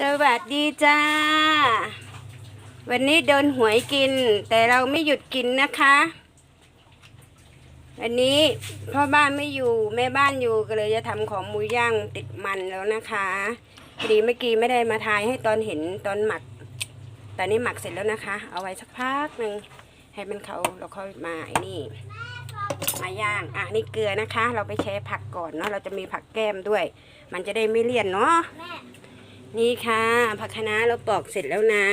สวัสดีจ้า วันนี้โดนหวยกิน แต่เราไม่หยุดกินนะคะ วันนี้พ่อบ้านไม่อยู่แม่บ้านอยู่ก็เลยจะทำของหมูย่างติดมันแล้วนะคะพอดีเมื่อกี้ไม่ได้มาทายให้ตอนเห็นตอนหมัก ตอนนี้หมักเสร็จแล้วนะคะ เอาไว้สักพักหนึ่งให้มันเขาเราค่อยมาไอ้นี่ มาย่างอะนี่เกลือนะคะ เราไปแช่ผักก่อนเนาะเราจะมีผักแก้มด้วย มันจะได้ไม่เลี่ยนเนาะ นี่ค่ะผักคะน้าเราปอกเสร็จแล้วนะ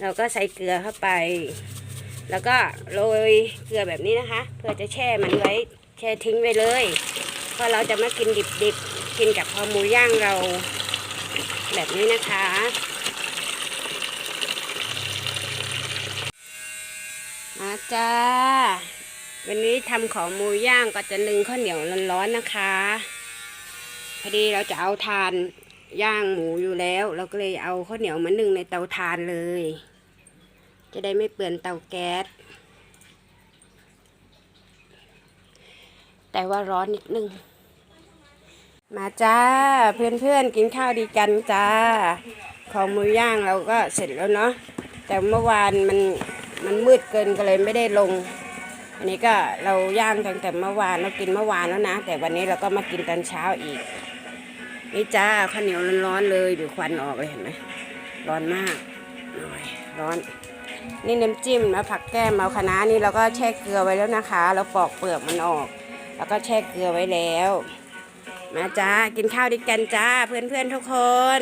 เราก็ใส่เกลือเข้าไป แล้วก็โรยเกลือแบบนี้นะคะ เพื่อจะแช่มันไว้แช่ทิ้งไว้เลยเพราะเราจะมากินดิบๆกินกับพอหมูย่างเราแบบนี้นะคะมาจ้า วันนี้ทำของหมูย่างก็จะนึ่งข้าวเหนียวร้อนๆนะคะ พอดีเราจะเอาทาน ย่างหมูอยู่แล้ว เราก็เลยเอาข้าวเหนียวมานึ่งในเตาทานเลย จะได้ไม่เปลือนเตาแก๊ส แต่ว่าร้อนนิดนึง มาจ้า เพื่อนๆกินข้าวดีกันจ้า ของมูย่างเราก็เสร็จแล้วเนาะ แต่เมื่อวานมันมันมืดเกินก็เลยไม่ได้ลง อันนี้ก็เราย่างตั้งแต่เมื่อวานเรากินเมื่อวานแล้วนะ แต่วันนี้เราก็มากินตอนเช้าอีก นี่จ้าข้าวเหนียวร้อนๆเลยดูควันออกเลยเห็นไหมร้อนมากหน่อยร้อน นี่น้ำจิ้มนะผักแก้มเอาคะน้านี่เราก็แช่เกลือไว้แล้วนะคะ เราปอกเปลือกมันออก แล้วก็แช่เกลือไว้แล้ว มาจ้ากินข้าวด้วยกันจ้าเพื่อนๆทุกคน